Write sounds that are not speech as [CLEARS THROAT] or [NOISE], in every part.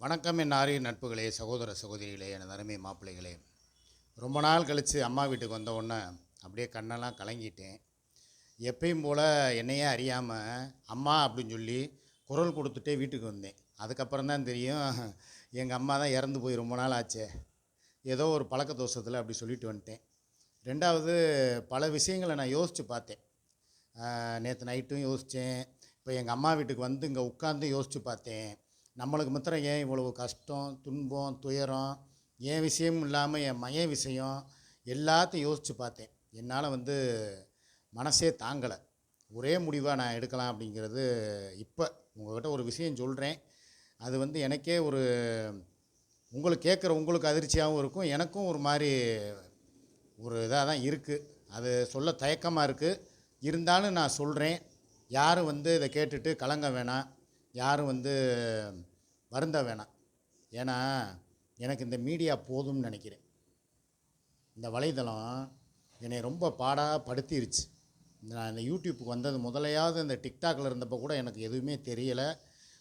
வணக்கம் என் ஆரிய நட்புகளே சகோதர சகோதரிகளே எனது அருமை மாப்பிள்ளைகளே. ரொம்ப நாள் கழித்து அம்மா வீட்டுக்கு வந்த உடனே அப்படியே கண்ணெல்லாம் கலங்கிட்டேன். எப்பயும் போல் என்னையே அறியாமல் அம்மா அப்படின்னு சொல்லி குரல் கொடுத்துட்டே வீட்டுக்கு வந்தேன். அதுக்கப்புறம் தான் தெரியும் எங்கள் அம்மா தான் இறந்து போய் ரொம்ப நாள் ஆச்சே. ஏதோ ஒரு பழக்க தோஷத்தில் அப்படி சொல்லிட்டு வந்துட்டேன். ரெண்டாவது பல விஷயங்களை நான் யோசித்து பார்த்தேன். நேற்று நைட்டும் யோசித்தேன் இப்போ எங்கள் அம்மா வீட்டுக்கு வந்து இங்கே உட்காந்து யோசித்து பார்த்தேன். நம்மளுக்கு மாத்திரம் ஏன் இவ்வளவு கஷ்டம் துன்பம் துயரம்? என் விஷயமும் இல்லாமல் என் மயன் விஷயம்? எல்லாத்தையும் யோசித்து பார்த்தேன். என்னால் வந்து மனசே தாங்கலை. ஒரே முடிவாக நான் எடுக்கலாம் அப்படிங்கிறது இப்போ உங்கள்கிட்ட ஒரு விஷயம் சொல்கிறேன் அது வந்து எனக்கே ஒரு உங்களுக்கு கேட்குற உங்களுக்கு அதிர்ச்சியாகவும் இருக்கும். எனக்கும் ஒரு மாதிரி ஒரு இதாக தான் இருக்குது அது சொல்ல தயக்கமாக இருக்குது இருந்தாலும் நான் சொல்கிறேன் யாரும் வந்து இதை கேட்டுட்டு கலங்க வேணாம். யாரும் வந்து வருந்த வேணாம். ஏன்னா எனக்கு இந்த மீடியா போதும்னு நினைக்கிறேன். இந்த வலைதளம் என்னை ரொம்ப பாடாக படுத்திருச்சு. நான் இந்த யூடியூப்புக்கு வந்தது முதலையாவது இந்த டிக்டாக்ல இருந்தப்போ கூட எனக்கு எதுவுமே தெரியலை.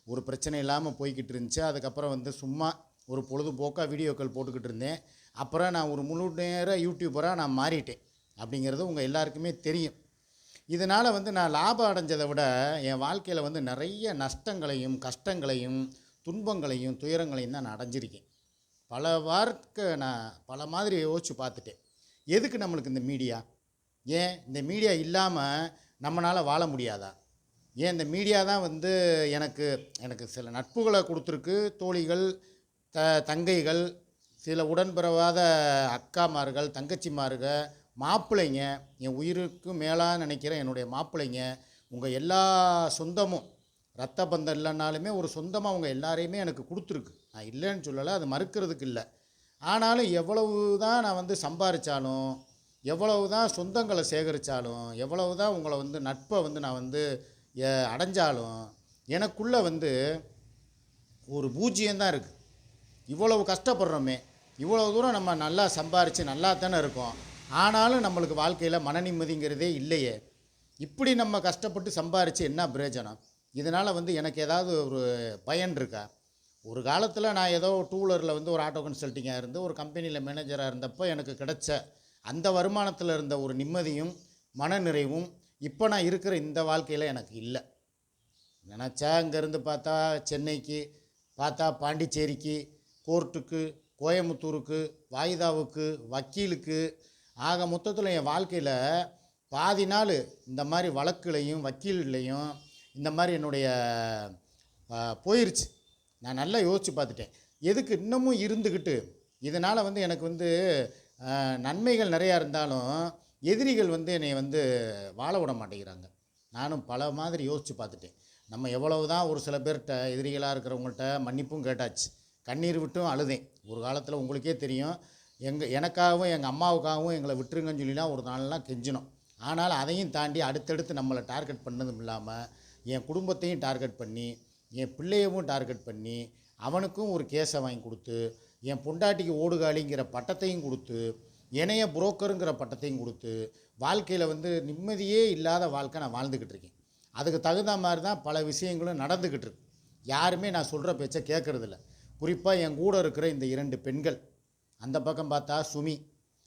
ஒரு பிரச்சனை இல்லாமல் போய்கிட்டு இருந்துச்சு. அதுக்கப்புறம் வந்து சும்மா ஒரு பொழுதுபோக்காக வீடியோக்கள் போட்டுக்கிட்டு இருந்தேன். அப்புறம் நான் ஒரு முழு நேர யூடியூபராக நான் மாறிட்டேன். அப்படிங்கிறது உங்கள் எல்லாருக்குமே தெரியும். இதனால் வந்து நான் லாபம் அடைஞ்சதை விட என் வாழ்க்கையில் வந்து நிறைய நஷ்டங்களையும் கஷ்டங்களையும் துன்பங்களையும் துயரங்களையும் தான் நான் அடைஞ்சிருக்கேன். பல வார்த்தை நான் பல மாதிரி யோசிச்சு பார்த்துட்டேன். எதுக்கு நம்மளுக்கு இந்த மீடியா? ஏன் இந்த மீடியா இல்லாமல் நம்மளால் வாழ முடியாதா? ஏன் இந்த மீடியா தான் வந்து எனக்கு எனக்கு சில நட்புகளை கொடுத்துருக்கு தோழிகள் த தங்கைகள் சில உடன்பிறவாத அக்காமார்கள் தங்கச்சிமார்கள் மாப்பிள்ளைங்க என் உயிருக்கு மேலாக நினைக்கிற என்னுடைய மாப்பிள்ளைங்க உங்கள் எல்லா சொந்தமும் ரத்த பந்தம் இல்லைனாலுமே ஒரு சொந்தமாக அவங்க எல்லாரையுமே எனக்கு கொடுத்துருக்கு. நான் இல்லைன்னு சொல்லலை அது மறுக்கிறதுக்கு இல்லை. ஆனாலும் எவ்வளவு தான் நான் வந்து சம்பாரித்தாலும் எவ்வளவு தான் சொந்தங்களை சேகரித்தாலும் எவ்வளவு தான் உங்களை வந்து நட்பை வந்து நான் வந்து அடைஞ்சாலும் எனக்குள்ளே வந்து ஒரு பூஜ்ஜியம் தான் இருக்குது இவ்வளவு கஷ்டப்படுறோமே இவ்வளோ தூரம் நம்ம நல்லா சம்பாரித்து நல்லா தானே இருக்கோம். ஆனாலும் நம்மளுக்கு வாழ்க்கையில் மன நிம்மதிங்கிறதே இல்லையே. இப்படி நம்ம கஷ்டப்பட்டு சம்பாரித்து என்ன பிரயோஜனம்? இதனால் வந்து எனக்கு ஏதாவது ஒரு பயன் இருக்கா? ஒரு காலத்தில் நான் ஏதோ டூவீலரில் வந்து ஒரு ஆட்டோ கன்சல்ட்டிங்காக இருந்து ஒரு கம்பெனியில் மேனேஜராக இருந்தப்போ எனக்கு கிடைச்ச அந்த வருமானத்தில் இருந்த ஒரு நிம்மதியும் மனநிறைவும் இப்போ நான் இருக்கிற இந்த வாழ்க்கையில் எனக்கு இல்லை. நினச்சா இங்கேருந்து பார்த்தா சென்னைக்கு பார்த்தா பாண்டிச்சேரிக்கு கோர்ட்டுக்கு கோயம்புத்தூருக்கு வாய்தாவுக்கு வக்கீலுக்கு ஆக மொத்தத்தில் என் வாழ்க்கையில் பாதி நாள் இந்த மாதிரி வழக்குலையும் வக்கீல்லையும் இந்த மாதிரி என்னுடைய போயிருச்சு. நான் நல்லா யோசித்து பார்த்துட்டேன். எதுக்கு இன்னமும் இருந்துக்கிட்டு இதனால் வந்து எனக்கு வந்து நன்மைகள் நிறையா இருந்தாலும் எதிரிகள் வந்து என்னை வந்து வாழ விட மாட்டேங்கிறாங்க. நானும் பல மாதிரி யோசித்து பார்த்துட்டேன். நம்ம எவ்வளவு தான் ஒரு சில பேர்கிட்ட எதிரிகளாக இருக்கிறவங்கள்ட்ட மன்னிப்பும் கேட்டாச்சு. கண்ணீர் விட்டும் அழுதேன். ஒரு காலத்தில் உங்களுக்கே தெரியும். எங்கள் எனக்காகவும் எங்கள் அம்மாவுக்காகவும் எங்களை விட்டுருங்கன்னு சொல்லிலாம் ஒரு நாள்லாம் கெஞ்சினோம். ஆனால் அதையும் தாண்டி அடுத்தடுத்து நம்மளை டார்கெட் பண்ணதும் இல்லாமல் என் குடும்பத்தையும் டார்கெட் பண்ணி என் பிள்ளையவும் டார்கெட் பண்ணி அவனுக்கும் ஒரு கேஸை வாங்கி கொடுத்து என் பொண்டாட்டிக்கு ஓடுகாலிங்கிற பட்டத்தையும் கொடுத்து இணைய புரோக்கருங்கிற பட்டத்தையும் கொடுத்து வாழ்க்கையில் வந்து நிம்மதியே இல்லாத வாழ்க்கை நான் வாழ்ந்துக்கிட்டு இருக்கேன். அதுக்கு தகுந்த மாதிரி தான் பல விஷயங்களும் நடந்துக்கிட்டு இருக்கு. யாருமே நான் சொல்கிற பேச்சை கேட்குறதில்ல குறிப்பாக என் கூட இருக்கிற இந்த இரண்டு பெண்கள். அந்த பக்கம் பார்த்தா சுமி.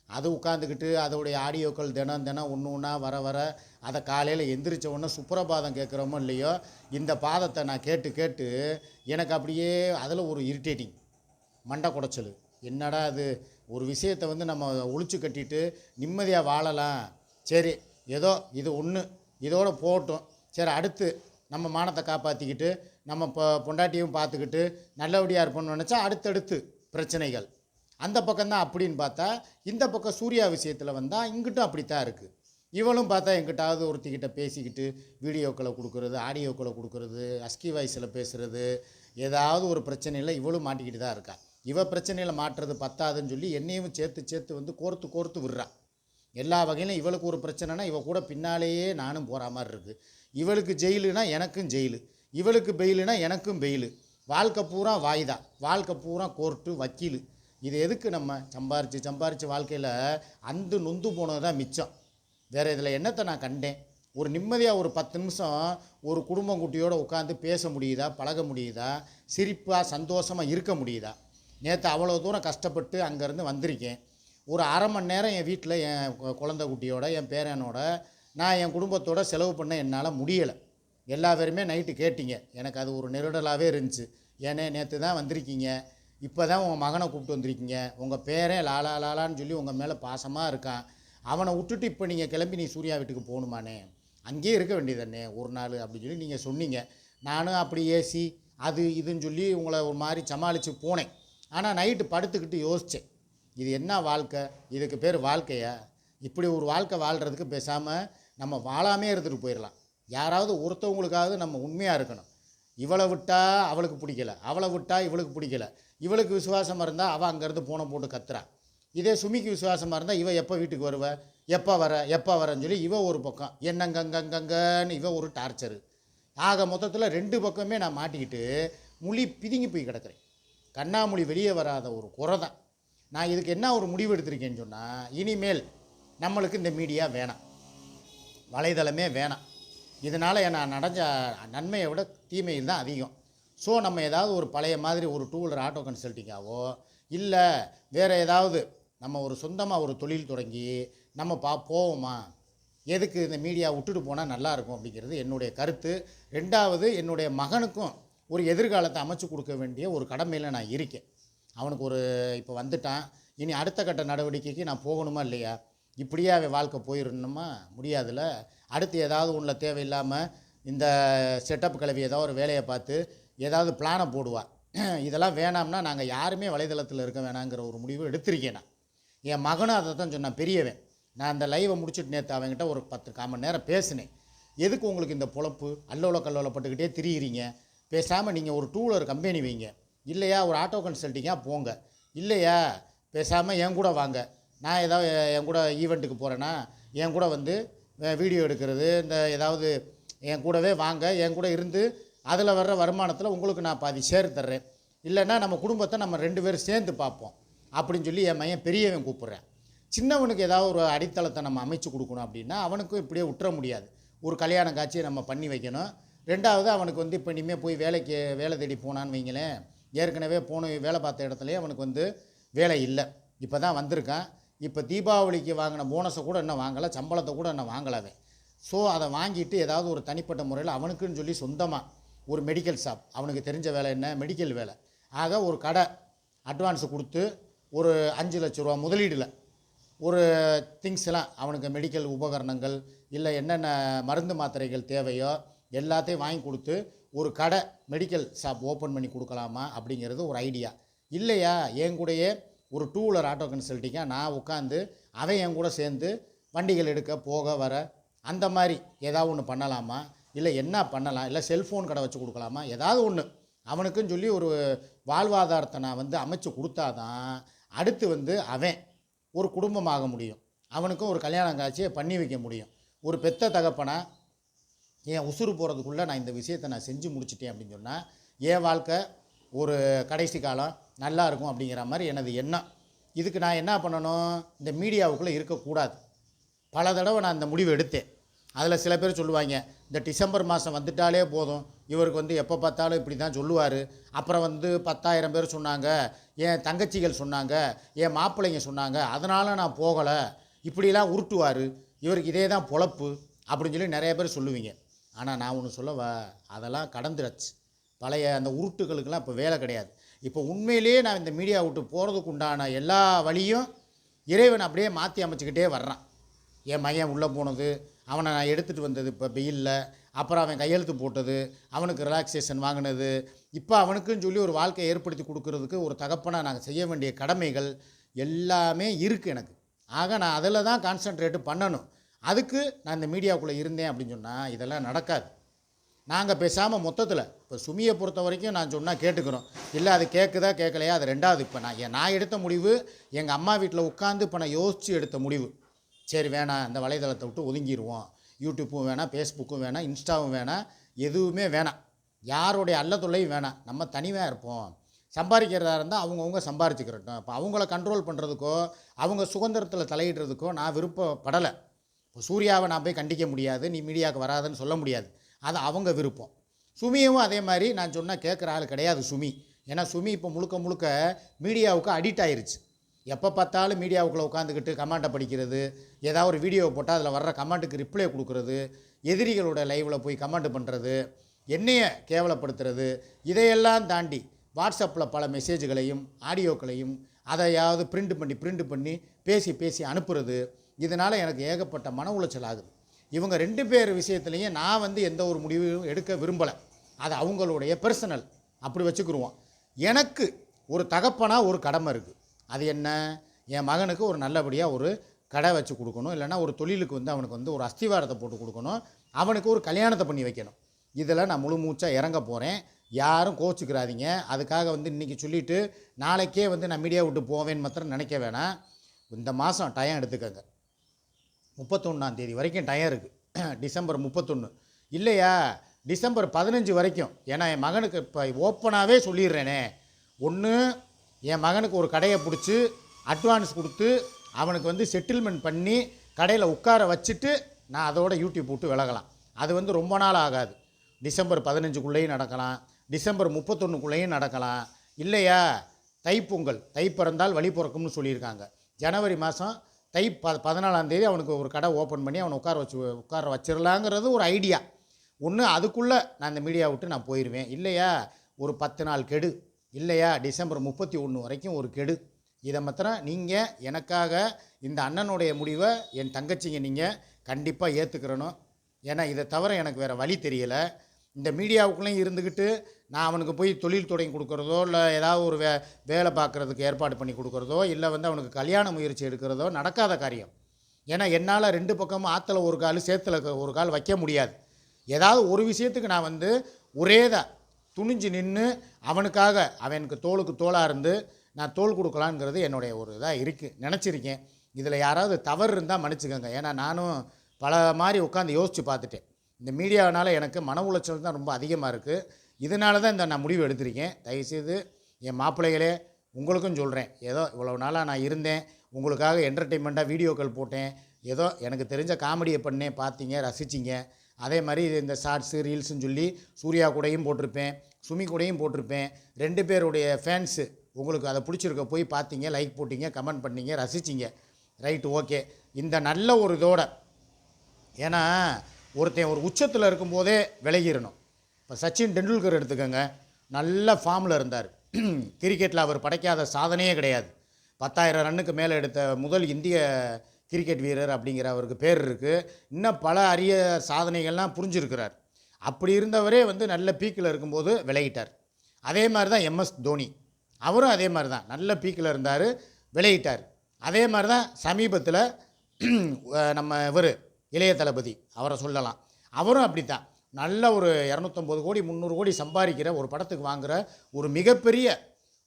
அது உட்காந்துக்கிட்டு அதோடைய ஆடியோக்கள் தினம் தினம் ஒன்று ஒன்றா வர வர அதை காலையில் எந்திரிச்ச உடனே சுப்ரபாதம் கேட்குறோமோ இல்லையோ இந்த பாதத்தை நான் கேட்டு கேட்டு எனக்கு அப்படியே அதில் ஒரு இரிட்டேட்டிங் மண்டை குடைச்சல். என்னடா அது ஒரு விஷயத்தை வந்து நம்ம ஒழிச்சு கட்டிட்டு நிம்மதியாக வாழலாம். சரி ஏதோ இது ஒன்று இதோட போட்டோம். சரி அடுத்து நம்ம மானத்தை காப்பாற்றிக்கிட்டு நம்ம பொ பொண்டாட்டியும் பார்த்துக்கிட்டு நல்லபடியாக இருப்போம்னு நினச்சா அடுத்தடுத்து பிரச்சனைகள். அந்த பக்கம்தான் அப்படின்னு பார்த்தா இந்த பக்கம் சூர்யா விஷயத்தில் வந்தால் இங்கிட்டும் அப்படி தான் இருக்குது இவளும் பார்த்தா எங்கிட்டாவது ஒருத்திக்கிட்ட பேசிக்கிட்டு வீடியோக்களை கொடுக்குறது ஆடியோக்களை கொடுக்குறது அஸ்கி வாய்ஸில் பேசுகிறது ஏதாவது ஒரு பிரச்சனையில் இவளும் மாட்டிக்கிட்டு தான் இருக்கா. இவ பிரச்சனையில் மாட்டுறது பத்தாதுன்னு சொல்லி என்னையும் சேர்த்து சேர்த்து வந்து கோர்த்து கோர்த்து விடுறா. எல்லா வகையிலும் இவளுக்கு ஒரு பிரச்சனைனா இவ கூட பின்னாலேயே நானும் போகிற மாதிரி இருக்குது இவளுக்கு ஜெயிலுனா எனக்கும் ஜெயிலு. இவளுக்கு பெயிலுனா எனக்கும் பெயிலு. வாழ்க்கை பூரா வாய்தா வாழ்க்கை பூரா கோர்ட்டு வக்கீலு. இது எதுக்கு நம்ம சம்பாரித்து சம்பாரித்து வாழ்க்கையில் அந்து நொந்து போனது தான் மிச்சம். வேறு இதில் என்னத்தை நான் கண்டேன்? ஒரு நிம்மதியாக ஒரு பத்து நிமிஷம் ஒரு குடும்பம் குட்டியோடு உட்காந்து பேச முடியுதா பழக முடியுதா சிரிப்பாக சந்தோஷமாக இருக்க முடியுதா? நேற்று அவ்வளோ தூரம் கஷ்டப்பட்டு அங்கேருந்து வந்திருக்கேன். ஒரு அரை மணி நேரம் என் வீட்டில் என் குழந்த குழந்தை குட்டியோட என் பேரனோட நான் என் குடும்பத்தோட செலவு பண்ண என்னால் முடியலை. எல்லா பேருமே நைட்டு கேட்டீங்க. எனக்கு அது ஒரு நெருடலாகவே இருந்துச்சு. ஏன்னே நேற்று தான் வந்திருக்கீங்க. இப்போ தான் உங்கள் மகனை கூப்பிட்டு வந்திருக்கீங்க. உங்கள் பேரே லாலா லாலான்னு சொல்லி உங்கள் மேலே பாசமாக இருக்கான். அவனை விட்டுட்டு இப்போ நீங்கள் கிளம்பி நீ சூர்யா வீட்டுக்கு போகணுமானே? அங்கேயே இருக்க வேண்டியதானே ஒரு நாள் அப்படின்னு சொல்லி நீங்கள் சொன்னீங்க. நானும் அப்படி ஏசி அது இதுன்னு சொல்லி உங்களை ஒரு மாதிரி சமாளித்து போனேன். ஆனால் நைட்டு படுத்துக்கிட்டு யோசித்தேன் இது என்ன வாழ்க்கை? இதுக்கு பேர் வாழ்க்கையா? இப்படி ஒரு வாழ்க்கை வாழ்கிறதுக்கு பேசாமல் நம்ம வாழாமே இருந்துட்டு போயிடலாம் யாராவது ஒருத்தவங்களுக்காவது நம்ம உண்மையாக இருக்கணும். இவளை விட்டால் அவளுக்கு பிடிக்கல. அவளை விட்டால் இவளுக்கு பிடிக்கல. இவளுக்கு விசுவாசமாக இருந்தால் அவள் அங்கேருந்து பூனை போட்டு கத்துறா. இதே சுமிக்கு விசுவாசமாக இருந்தால் இவள் எப்போ வீட்டுக்கு வருவ? எப்போ வர? எப்போ வரேன்னு சொல்லி இவ ஒரு பக்கம். என்னங்கங்கங்கங்கன்னு இவ ஒரு டார்ச்சரு ஆக மொத்தத்தில் ரெண்டு பக்கமே நான் மாட்டிக்கிட்டு முழி பிதுங்கி போய் கிடக்கிறேன். கண்ணாமொழி வெளியே வராத ஒரு குறை தான். நான் இதுக்கு என்ன ஒரு முடிவு எடுத்திருக்கேன்னு சொன்னால் இனிமேல் நம்மளுக்கு இந்த மீடியா வேணாம். வலைதளமே வேணாம். இதனால் நான் நடஞ்ச நன்மையை விட தீமையில் தான் அதிகம். ஸோ நம்ம ஏதாவது ஒரு பழைய மாதிரி ஒரு டூ வீலர் ஆட்டோ கன்சல்ட்டிங்காவோ இல்லை வேறு ஏதாவது நம்ம ஒரு சொந்தமாக ஒரு தொழில் தொடங்கி நம்ம பா போவோமா? எதுக்கு இந்த மீடியா விட்டுட்டு போனால் நல்லாயிருக்கும் அப்படிங்கிறது என்னுடைய கருத்து. ரெண்டாவது என்னுடைய மகனுக்கும் ஒரு எதிர்காலத்தை அமைச்சு கொடுக்க வேண்டிய ஒரு கடமையில் நான் இருக்கேன். அவனுக்கு ஒரு இப்போ வந்துட்டான். இனி அடுத்த கட்ட நடவடிக்கைக்கு நான் போகணுமா இல்லையா? இப்படியே அவன் வாழ்க்கை போயிடணுமா? முடியாதுல்ல. அடுத்து ஏதாவது ஒன்றில் தேவையில்லாமல் இந்த செட்டப் கிளவி ஏதாவது ஒரு வேலையை பார்த்து ஏதாவது பிளானை போடுவா. [CLEARS THROAT] இதெல்லாம் வேணாம்னா நாங்கள் யாருமே வலைதளத்தில் இருக்க வேணாங்கிற ஒரு முடிவு எடுத்திருக்கேன் நான். என் மகனும் அதை தான் சொன்னான் பெரியவன் நான் அந்த லைவை முடிச்சுட்டு நேற்று அவங்ககிட்ட ஒரு பத்து கால் மணி நேரம் பேசினேன். எதுக்கு உங்களுக்கு இந்த பொழப்பு? அல்லோல கல்லோலப்பட்டுக்கிட்டே திரியிறீங்க. பேசாமல் நீங்கள் ஒரு டூ வீலர் கம்பெனி வைங்க. இல்லையா ஒரு ஆட்டோ கன்சல்ட்டிங்காக போங்க. இல்லையா பேசாமல் என் கூட வாங்க. நான் ஏதாவது என் கூட ஈவெண்ட்டுக்கு போகிறேன்னா என் கூட வந்து வீடியோ எடுக்கிறது இந்த ஏதாவது என் கூடவே வாங்க. என் கூட இருந்து அதில் வர்ற வருமானத்தில் உங்களுக்கு நான் பாதி ஷேர் தர்றேன். இல்லைன்னா நம்ம குடும்பத்தை நம்ம ரெண்டு பேரும் சேர்ந்து பார்ப்போம். அப்படின்னு சொல்லி என் மையன் பெரியவன் கூப்பிட்றேன். சின்னவனுக்கு ஏதாவது ஒரு அடித்தளத்தை நம்ம அமைச்சு கொடுக்கணும் அப்படின்னா அவனுக்கும் இப்படியே விட்டுற முடியாது. ஒரு கல்யாண காட்சியை நம்ம பண்ணி வைக்கணும். ரெண்டாவது அவனுக்கு வந்து இப்போ இனிமேல் போய் வேலைக்கு வேலை தேடி போனான்னு வைங்களேன். ஏற்கனவே போன வேலை பார்த்த இடத்துலையே அவனுக்கு வந்து வேலை இல்லை. இப்போ தான் வந்திருக்கான். இப்போ தீபாவளிக்கு வாங்கின போனஸை கூட இன்னும் வாங்கலை. சம்பளத்தை கூட இன்னும் வாங்கலவே ஸோ அதை வாங்கிட்டு ஏதாவது ஒரு தனிப்பட்ட முறையில் அவனுக்குன்னு சொல்லி சொந்தமாக ஒரு மெடிக்கல் ஷாப் அவனுக்கு தெரிஞ்ச வேலை என்ன? மெடிக்கல் வேலை. ஆக ஒரு கடை அட்வான்ஸ் கொடுத்து ஒரு அஞ்சு லட்ச ரூபா முதலீடில் ஒரு திங்ஸ் எல்லாம் அவனுக்கு மெடிக்கல் உபகரணங்கள் இல்லை என்னென்ன மருந்து மாத்திரைகள் தேவையோ எல்லாத்தையும் வாங்கி கொடுத்து ஒரு கடை மெடிக்கல் ஷாப் ஓப்பன் பண்ணி கொடுக்கலாமா அப்படிங்கிறது ஒரு ஐடியா இல்லையா? என் கூடயே ஒரு டூ வீலர் ஆட்டோ கன்சல்ட்டிங்காக நான் உட்காந்து அவன் என் கூட சேர்ந்து வண்டிகள் எடுக்க போக வர அந்த மாதிரி ஏதாவது ஒன்று பண்ணலாமா? இல்லை என்ன பண்ணலாம்? இல்லை செல்ஃபோன் கடை வச்சு கொடுக்கலாமா? ஏதாவது ஒன்று அவனுக்குன்னு சொல்லி ஒரு வாழ்வாதாரத்தை நான் வந்து அமைச்சு கொடுத்தாதான் அடுத்து வந்து அவன் ஒரு குடும்பமாக முடியும். அவனுக்கும் ஒரு கல்யாணம் காட்சியை பண்ணி வைக்க முடியும். ஒரு பெத்த தகப்பனா என் உசுறு போகிறதுக்குள்ளே நான் இந்த விஷயத்தை நான் செஞ்சு முடிச்சிட்டேன் அப்படின்னு சொன்னால் என் வாழ்க்கை ஒரு கடைசி காலம் நல்லா இருக்கும் அப்படிங்கிற மாதிரி எனது எண்ணம். இதுக்கு நான் என்ன பண்ணணும்? இந்த மீடியாவுக்குள்ளே இருக்கக்கூடாது. பல தடவை நான் இந்த முடிவு எடுத்தேன். அதில் சில பேர் சொல்லுவாங்க இந்த டிசம்பர் மாதம் வந்துட்டாலே போதும். இவருக்கு வந்து எப்போ பார்த்தாலும் இப்படி தான் சொல்லுவார். அப்புறம் வந்து பத்தாயிரம் பேர் சொன்னாங்க. என் தங்கச்சிகள் சொன்னாங்க. என் மாப்பிள்ளைங்க சொன்னாங்க. அதனால் நான் போகலை. இப்படிலாம் உருட்டுவார். இவருக்கு இதே தான் பொழப்பு அப்படின்னு சொல்லி நிறைய பேர் சொல்லுவீங்க. ஆனால் நான் ஒன்று சொல்லவா? அதெல்லாம் கடந்துருச்சு. பழைய அந்த உருட்டுகளுக்கெல்லாம் இப்போ வேலை கிடையாது. இப்போ உண்மையிலேயே நான் இந்த மீடியா விட்டு போகிறதுக்கு உண்டான எல்லா வழியும் இறைவன் அப்படியே மாற்றி அமைச்சுக்கிட்டே வர்றான். என் மையன் உள்ளே போனது அவனை நான் எடுத்துகிட்டு வந்தது இப்போ வெயிலில் அப்புறம் அவன் கையெழுத்து போட்டது அவனுக்கு ரிலாக்ஸேஷன் வாங்கினது. இப்போ அவனுக்குன்னு சொல்லி ஒரு வாழ்க்கையை ஏற்படுத்தி கொடுக்கறதுக்கு ஒரு தகப்பனாக நாங்கள் செய்ய வேண்டிய கடமைகள் எல்லாமே இருக்குது எனக்கு. ஆக நான் அதில் தான் கான்சென்ட்ரேட்டு பண்ணணும். அதுக்கு நான் இந்த மீடியாவுக்குள்ளே இருந்தேன் அப்படின்னு சொன்னால் இதெல்லாம் நடக்காது. நாங்கள் பேசாமல் மொத்தத்தில் இப்போ சுமியை பொறுத்த வரைக்கும் நான் சொன்னால் கேட்டுக்கிறோம். இல்லை அது கேட்குதா கேட்கலையா அது ரெண்டாவது இப்போ நான் நான் எடுத்த முடிவு எங்கள் அம்மா வீட்டில் உட்காந்து இப்போ நான் யோசித்து எடுத்த முடிவு. சரி வேணாம் இந்த வலைதளத்தை விட்டு ஒதுங்கிடுவோம் யூடியூப்பும் வேணாம் ஃபேஸ்புக்கும் வேணாம் இன்ஸ்டாவும் வேணாம் எதுவுமே வேணாம். யாருடைய அல்ல தொல்லையும் வேணாம். நம்ம தனிமையாக இருப்போம். சம்பாதிக்கிறதா இருந்தால் அவங்கவுங்க சம்பாரிச்சுக்கிறட்டும் இப்போ அவங்கள கண்ட்ரோல் பண்ணுறதுக்கோ அவங்க சுதந்திரத்தில் தலையிடுறதுக்கோ நான் விருப்பப்படலை. சூர்யாவை நான் போய் கண்டிக்க முடியாது. நீ மீடியாவுக்கு வராதுன்னு சொல்ல முடியாது. அது அவங்க விருப்பம். சுமியும் அதே மாதிரி நான் சொன்னால் கேட்குற ஆள் கிடையாது சுமி. ஏன்னா சுமி இப்போ முழுக்க முழுக்க மீடியாவுக்கு அடிக்ட் ஆயிருச்சு. எப்போ பார்த்தாலும் மீடியாவுக்குள்ளே உட்காந்துக்கிட்டு கமெண்ட்டை படிக்கிறது ஏதாவது ஒரு வீடியோ போட்டால் அதில் வர்ற கமாண்டுக்கு ரிப்ளை கொடுக்குறது எதிரிகளோட லைவில் போய் கமெண்ட் பண்ணுறது என்னைய கேவலப்படுத்துறது இதையெல்லாம் தாண்டி வாட்ஸ்அப்பில் பல மெசேஜ்களையும் ஆடியோக்களையும் அதையாவது பிரிண்ட் பண்ணி பிரிண்ட் பண்ணி பேசி பேசி அனுப்புறது. இதனால் எனக்கு ஏகப்பட்ட மன உளைச்சல் ஆகுது. இவங்க ரெண்டு பேர் விஷயத்துலையும் நான் வந்து எந்த ஒரு முடிவும் எடுக்க விரும்பலை. அது அவங்களுடைய பர்சனல் அப்படி வச்சுக்கிருவோம். எனக்கு ஒரு தகப்பனாக ஒரு கடமை இருக்குது அது என்ன? என் மகனுக்கு ஒரு நல்லபடியாக ஒரு கடை வச்சு கொடுக்கணும். இல்லைன்னா ஒரு தொழிலுக்கு வந்து அவனுக்கு வந்து ஒரு அஸ்திவாரத்தை போட்டு கொடுக்கணும். அவனுக்கு ஒரு கல்யாணத்தை பண்ணி வைக்கணும். இதில் நான் முழு மூச்சாக இறங்க போகிறேன் யாரும் கோச்சிக்கிறாதீங்க. அதுக்காக வந்து இன்றைக்கி சொல்லிவிட்டு நாளைக்கே வந்து நான் மீடியா விட்டு போவேன்னு மாத்திரம் நினைக்க வேணாம். இந்த மாதம் டயம் எடுத்துக்கங்க. முப்பத்தொன்னாம் தேதி வரைக்கும் டயம் இருக்குது டிசம்பர் முப்பத்தொன்று இல்லையா? டிசம்பர் பதினஞ்சு வரைக்கும். ஏன்னா என் மகனுக்கு இப்போ ஓப்பனாகவே சொல்லிடுறேனே. ஒன்று என் மகனுக்கு ஒரு கடையை பிடிச்சி அட்வான்ஸ் கொடுத்து அவனுக்கு வந்து செட்டில்மெண்ட் பண்ணி கடையில் உட்கார வச்சுட்டு நான் அதோட யூடியூப் விட்டு விலகலாம். அது வந்து ரொம்ப நாள் ஆகாது. டிசம்பர் பதினஞ்சுக்குள்ளேயும் நடக்கலாம். டிசம்பர் முப்பத்தொன்றுக்குள்ளேயும் நடக்கலாம். இல்லையா? தைப்பொங்கல் தை பிறந்தால் வழி பிறக்கும்னு சொல்லியிருக்காங்க. ஜனவரி மாதம் தை ப பதினாலாந்தேதி அவனுக்கு ஒரு கடை ஓப்பன் பண்ணி அவனை உட்கார வச்சு உட்கார வச்சிடலாங்கிறது ஒரு ஐடியா ஒன்று அதுக்குள்ளே நான் இந்த மீடியா விட்டு நான் போயிடுவேன் இல்லையா? ஒரு பத்து நாள் கெடு. இல்லையா? டிசம்பர் முப்பத்தி ஒன்று வரைக்கும் ஒரு கெடு. இதை மாத்திரம் நீங்கள் எனக்காக இந்த அண்ணனுடைய முடிவை என் தங்கச்சிங்க நீங்கள் கண்டிப்பாக ஏற்றுக்கிறணும் ஏன்னா இதை தவிர எனக்கு வேறு வழி தெரியலை. இந்த மீடியாவுக்குள்ளேயும் இருந்துக்கிட்டு நான் அவனுக்கு போய் தொழில் தொடங்கி கொடுக்குறதோ இல்லை ஏதாவது ஒரு வே வேலை பார்க்குறதுக்கு ஏற்பாடு பண்ணி கொடுக்குறதோ இல்லை வந்து அவனுக்கு கல்யாண முயற்சி எடுக்கிறதோ நடக்காத காரியம். ஏன்னா என்னால் ரெண்டு பக்கமும் ஆற்றுல ஒரு கால் சேத்துல ஒரு கால் வைக்க முடியாது. ஏதாவது ஒரு விஷயத்துக்கு நான் வந்து ஒரேதா துணிஞ்சு நின்று அவனுக்காக அவனுக்கு தோளுக்கு தோளாக இருந்து நான் தோல் கொடுக்கலாங்கிறது என்னுடைய ஒரு இதாக இருக்குது நினச்சிருக்கேன். இதில் யாராவது தவறு இருந்தால் மன்னிச்சுக்கோங்க. ஏன்னா நானும் பல மாதிரி உட்காந்து யோசித்து பார்த்துட்டேன். இந்த மீடியாவினால் எனக்கு மன உளைச்சல் தான் ரொம்ப அதிகமாக இருக்குது இதனால தான் இந்த நான் முடிவு எடுத்திருக்கேன். தயவுசெய்து என் மாப்பிள்ளைகளே உங்களுக்கும் சொல்கிறேன் ஏதோ இவ்வளோ நாளாக நான் இருந்தேன். உங்களுக்காக என்டர்டெயின்மெண்ட்டாக வீடியோக்கள் போட்டேன். ஏதோ எனக்கு தெரிஞ்ச காமெடியை பண்ணேன் பார்த்தீங்க ரசிச்சிங்க. அதே மாதிரி இந்த ஷார்ட்ஸு ரீல்ஸுன்னு சொல்லி சூர்யா கூடையும் போட்டிருப்பேன். சுமி கூடையும் போட்டிருப்பேன். ரெண்டு பேருடைய ஃபேன்ஸு உங்களுக்கு அதை பிடிச்சிருக்க போய் பார்த்தீங்க லைக் போட்டிங்க கமெண்ட் பண்ணீங்க ரசிச்சிங்க. ரைட்டு ஓகே இந்த நல்ல ஒரு இதோட ஏன்னா ஒருத்தன் ஒரு உச்சத்தில் இருக்கும்போதே விலகிடணும். இப்போ சச்சின் டெண்டுல்கர் எடுத்துக்கோங்க. நல்ல ஃபார்மில் இருந்தார். [CLEARS THROAT] கிரிக்கெட்டில் அவர் படைக்காத சாதனையே கிடையாது. பத்தாயிரம் ரன்னுக்கு மேலே எடுத்த முதல் இந்திய கிரிக்கெட் வீரர் அப்படிங்கிற அவருக்கு பேர் இருக்குது இன்னும் பல அரிய சாதனைகள்லாம் புரிஞ்சிருக்கிறார். அப்படி இருந்தவரே வந்து நல்ல பீக்கில் இருக்கும்போது விலகிட்டார் அதே மாதிரி தான் எம்எஸ் தோனி. அவரும் அதே மாதிரி தான் நல்ல பீக்கில் இருந்தார் விலகிட்டார் அதே மாதிரி தான் சமீபத்தில் நம்ம இவர் இளைய தளபதி அவரை சொல்லலாம். அவரும் அப்படி தான் நல்ல ஒரு இரநூத்தம்பது கோடி முந்நூறு கோடி சம்பாதிக்கிற ஒரு படத்துக்கு வாங்குகிற ஒரு மிகப்பெரிய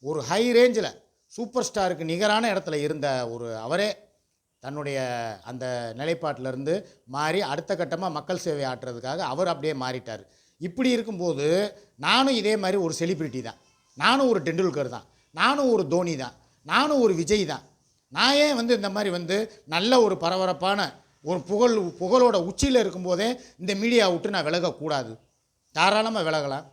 ஒரு ஹை ரேஞ்சில் சூப்பர் ஸ்டாருக்கு நிகரான இடத்துல இருந்த ஒரு அவரே. தன்னுடைய அந்த நிலைப்பாட்டிலேருந்து மாறி அடுத்த கட்டமாக மக்கள் சேவை ஆற்றுறதுக்காக அவர் அப்படியே மாறிட்டார். இப்படி இருக்கும்போது நானும் இதே மாதிரி ஒரு செலிப்ரிட்டி தான். நானும் ஒரு டெண்டுல்கர் தான். நானும் ஒரு தோனி தான். நானும் ஒரு விஜய் தான். நான் ஏன் வந்து இந்த மாதிரி வந்து நல்ல ஒரு பரபரப்பான ஒரு புகழ் புகழோட உச்சியில் இருக்கும்போதே இந்த மீடியா விட்டு நான் விலகக்கூடாது. தாராளமாக விலகலாம்.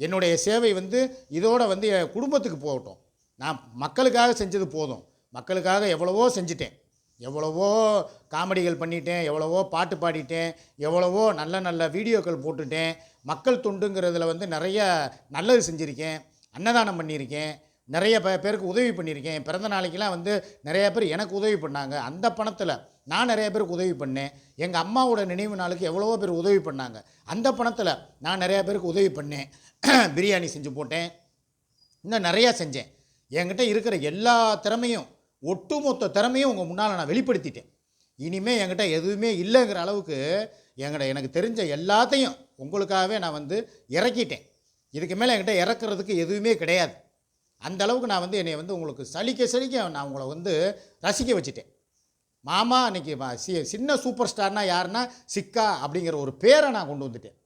என்னுடைய சேவை வந்து இதோட வந்து என் குடும்பத்துக்கு போகட்டும். நான் மக்களுக்காக செஞ்சது போதும். மக்களுக்காக எவ்வளவோ செஞ்சிட்டேன். எவ்வளவோ காமெடிகள் பண்ணிட்டேன் எவ்வளவோ பாட்டு பாடிட்டேன் எவ்வளவோ நல்ல நல்ல வீடியோக்கள் போட்டுட்டேன். மக்கள் தொண்டுங்கிறதுல வந்து நிறைய நல்லது செஞ்சுருக்கேன் அன்னதானம் பண்ணியிருக்கேன் நிறைய பே- பேருக்கு உதவி பண்ணியிருக்கேன். பிறந்த நாளைக்கெல்லாம் வந்து நிறைய பேர் எனக்கு உதவி பண்ணாங்க. அந்த பணத்தில் நான் நிறைய பேருக்கு உதவி பண்ணேன். எங்கள் அம்மாவோட நினைவு நாளுக்கு எவ்வளவோ பேர் உதவி பண்ணாங்க. அந்த பணத்தில் நான் நிறைய பேருக்கு உதவி பண்ணேன். பிரியாணி செஞ்சு போட்டேன். இன்னும் நிறையா செஞ்சேன். என்கிட்ட இருக்கிற எல்லா திறமையும் ஒட்டுமொத்த திறமையும் உங்கள் முன்னால் நான் வெளிப்படுத்திட்டேன். இனிமேல் என்கிட்ட எதுவுமே இல்லைங்கிற அளவுக்கு என்கிட்ட எனக்கு தெரிஞ்ச எல்லாத்தையும் உங்களுக்காகவே நான் வந்து இறக்கிட்டேன். இதுக்கு மேலே என்கிட்ட இறக்குறதுக்கு எதுவுமே கிடையாது. அந்த அளவுக்கு நான் வந்து என்னை வந்து உங்களுக்கு சலிக்க சலிக்க நான் உங்களை வந்து ரசிக்க வச்சுட்டேன். மாமா அன்றைக்கி சி சின்ன சூப்பர் ஸ்டார்னால் யாருன்னா சிக்கா அப்படிங்கிற ஒரு பேரை நான் கொண்டு வந்துட்டேன்.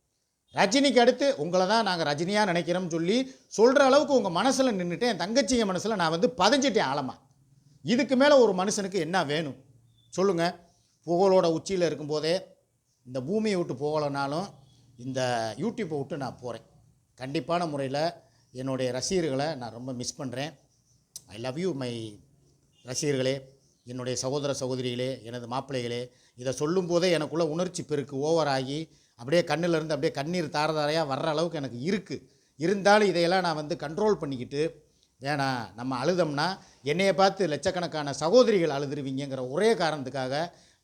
ரஜினிக்கு அடுத்து உங்களை தான் நாங்கள் ரஜினியாக நினைக்கிறோம்னு சொல்லி சொல்கிற அளவுக்கு உங்கள் மனசில் நின்றுட்டேன் என் தங்கச்சிங்க மனசில் நான் வந்து பதிஞ்சிட்டேன் ஆழமாக இதுக்கு மேலே ஒரு மனுஷனுக்கு என்ன வேணும்? சொல்லுங்கள் புகழோட உச்சியில் இருக்கும்போதே இந்த பூமியை விட்டு போகலைனாலும் இந்த யூடியூப்பை விட்டு நான் போகிறேன் கண்டிப்பான முறையில் என்னுடைய ரசிகர்களை நான் ரொம்ப மிஸ் பண்ணுறேன் ஐ லவ் யூ மை ரசிகர்களே. என்னுடைய சகோதர சகோதரிகளே எனது மாப்பிள்ளைகளே. இதை சொல்லும்போதே எனக்குள்ளே உணர்ச்சி பெருக்கு ஓவராகி அப்படியே கண்ணிலிருந்து அப்படியே கண்ணீர் தாரதாரையாக வர்ற அளவுக்கு எனக்கு இருக்குது இருந்தாலும் இதையெல்லாம் நான் வந்து கண்ட்ரோல் பண்ணிக்கிட்டு ஏன்னா நம்ம அழுதோம்னா என்னையை பார்த்து லட்சக்கணக்கான சகோதரிகள் அழுதுருவீங்கங்கிற ஒரே காரணத்துக்காக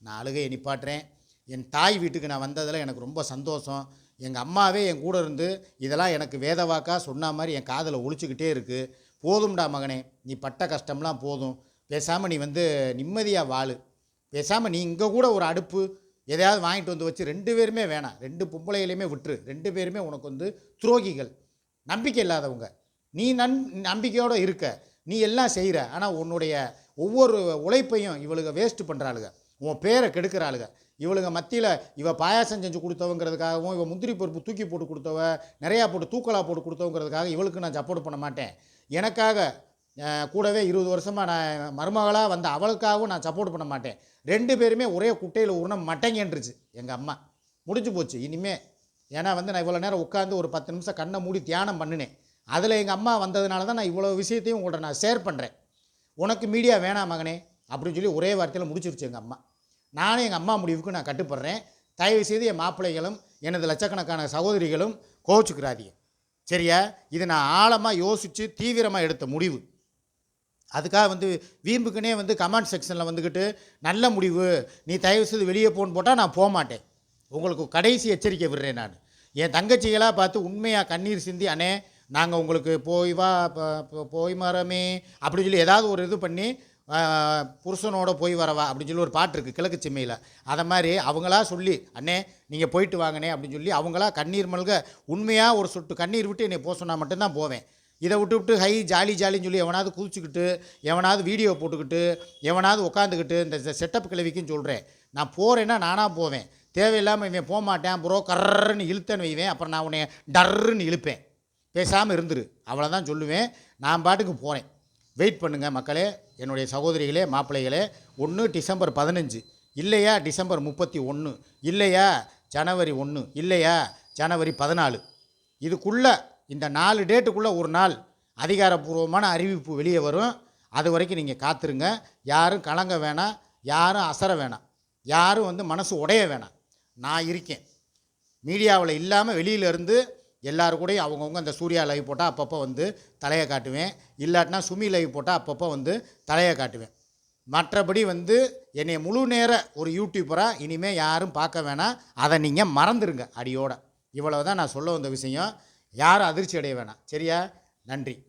நான் அழுகையை நிப்பாட்டுறேன். என் தாய் வீட்டுக்கு நான் வந்ததில் எனக்கு ரொம்ப சந்தோஷம். எங்கள் அம்மாவே என் கூட இருந்து இதெல்லாம் எனக்கு வேதவாக்காக சொன்ன மாதிரி என் காதில் ஒழிச்சுக்கிட்டே இருக்குது போதும்டா மகனே நீ பட்ட கஷ்டம்லாம் போதும். பேசாமல் நீ வந்து நிம்மதியாக வாழு. பேசாமல் நீ இங்கே கூட ஒரு அடுப்பு எதையாவது வாங்கிட்டு வந்து வச்சு ரெண்டு பேருமே வேணாம். ரெண்டு பொம்பளைகளையுமே விட்டுரு. ரெண்டு பேருமே உனக்கு வந்து துரோகிகள். நம்பிக்கை இல்லாதவங்க. நீ நன் நம்பிக்கையோடு இருக்க. நீ எல்லாம் செய்கிற ஆனால் உன்னுடைய ஒவ்வொரு உழைப்பையும் இவளுக வேஸ்ட்டு பண்ணுறாளுங்க உன் பேரை கெடுக்கிறாளுங்க இவளுங்க மத்தியில் இவ பாயாசம் செஞ்சு கொடுத்தவங்கிறதுக்காகவும் இவ முந்திரி பருப்பு தூக்கி போட்டு கொடுத்தவ நிறையா போட்டு தூக்கலாக போட்டு கொடுத்தவங்கிறதுக்காக இவளுக்கு நான் சப்போர்ட் பண்ண மாட்டேன். எனக்காக கூடவே இருபது வருஷமாக நான் மருமகளாக வந்த அவளுக்காகவும் நான் சப்போர்ட் பண்ண மாட்டேன். ரெண்டு பேருமே ஒரே குட்டையில் உருண மட்டங்கன்றுச்சு எங்கள் அம்மா. முடிஞ்சு போச்சு. இனிமே ஏன்னா வந்து நான் இவ்வளோ நேரம் உட்காந்து ஒரு பத்து நிமிஷம் கண்ணை மூடி தியானம் பண்ணினேன். அதில் எங்கள் அம்மா வந்ததுனால தான் நான் இவ்வளோ விஷயத்தையும் உங்கள்கிட்ட நான் ஷேர் பண்ணுறேன் உனக்கு மீடியா வேணாம் மகனே அப்படின்னு சொல்லி ஒரே வார்த்தையில் முடிச்சிருச்சு எங்கள் அம்மா. நானும் எங்கள் அம்மா முடிவுக்கு நான் கட்டுப்படுறேன். தயவு செய்து என் மாப்பிள்ளைகளும் எனது லட்சக்கணக்கான சகோதரிகளும் கோச்சுக்கிறாதீங்க. சரியா? இது நான் ஆழமாக யோசித்து தீவிரமாக எடுத்த முடிவு. அதுக்காக வந்து வீம்புக்குனே வந்து கமெண்ட் செக்ஷனில் வந்துக்கிட்டு நல்ல முடிவு. நீ தயவு செய்து வெளியே போன்னு போட்டால் நான் போக மாட்டேன். உங்களுக்கு கடைசி எச்சரிக்கை விடுறேன் நான். என் தங்கச்சிகளாக பார்த்து உண்மையாக கண்ணீர் சிந்தி அண்ணே நாங்கள் உங்களுக்கு போய் வா போய் மரமே அப்படின்னு சொல்லி ஏதாவது ஒரு இது பண்ணி புருஷனோட போய் வரவா அப்படின்னு சொல்லி ஒரு பாட்டு இருக்குது கிழக்கு செம்மையில். அதை மாதிரி அவங்களா சொல்லி அண்ணே நீங்கள் போயிட்டு வாங்கண்ணே அப்படின்னு சொல்லி அவங்களா கண்ணீர் மல்க உண்மையாக ஒரு சொட்டு கண்ணீர் விட்டு என்னை போக சொன்னால் மட்டும்தான் போவேன். இதை விட்டு விட்டு ஹை ஜாலி ஜாலின்னு சொல்லி எவனாவது குதிச்சுக்கிட்டு எவனாவது வீடியோ போட்டுக்கிட்டு எவனாவது உட்காந்துக்கிட்டு இந்த செட்டப் கிழவிக்குன்னு சொல்கிறேன் நான் போகிறேன்னா நானாக போவேன். தேவையில்லாமல் இவன் போக மாட்டேன் ப்ரோ கர்ருன்னு இழுத்தேன்னு வைவேன் அப்புறம் நான் உன்னை டர்ன்னு இழுப்பேன். பேசாமல் இருந்துரு. அவ்வளோதான் சொல்லுவேன். நான் பாட்டுக்கு போனேன் வெயிட் பண்ணுங்கள் மக்களே என்னுடைய சகோதரிகளே மாப்பிள்ளைகளே. ஒன்று டிசம்பர் பதினஞ்சு. இல்லையா டிசம்பர் முப்பத்தி ஒன்று இல்லையா ஜனவரி ஒன்று இல்லையா ஜனவரி பதினாலு? இதுக்குள்ளே இந்த நாலு டேட்டுக்குள்ளே ஒரு நாள் அதிகாரப்பூர்வமான அறிவிப்பு வெளியே வரும். அது வரைக்கும் நீங்கள் காத்துருங்க. யாரும் கலங்க வேணாம். யாரும் அசர வேணாம். யாரும் வந்து மனசு உடைய வேணாம். நான் இருக்கேன். மீடியாவில் இல்லாமல் வெளியில இருந்து எல்லாரு கூடயும் அவங்கவுங்க அந்த சூர்யா லைவ் போட்டால் அப்பப்போ வந்து தலையை காட்டுவேன். இல்லாட்டினா சுமி லைவ் போட்டால் அப்பப்போ வந்து தலையை காட்டுவேன். மற்றபடி வந்து என்னை முழு நேர ஒரு யூடியூப்பராக இனிமேல் யாரும் பார்க்க வேணாம். அதை நீங்கள் மறந்துடுங்க அடியோட. இவ்வளவு தான் நான் சொல்ல வந்த விஷயம். யாரும் அதிர்ச்சி அடைய வேணாம். சரியா? நன்றி.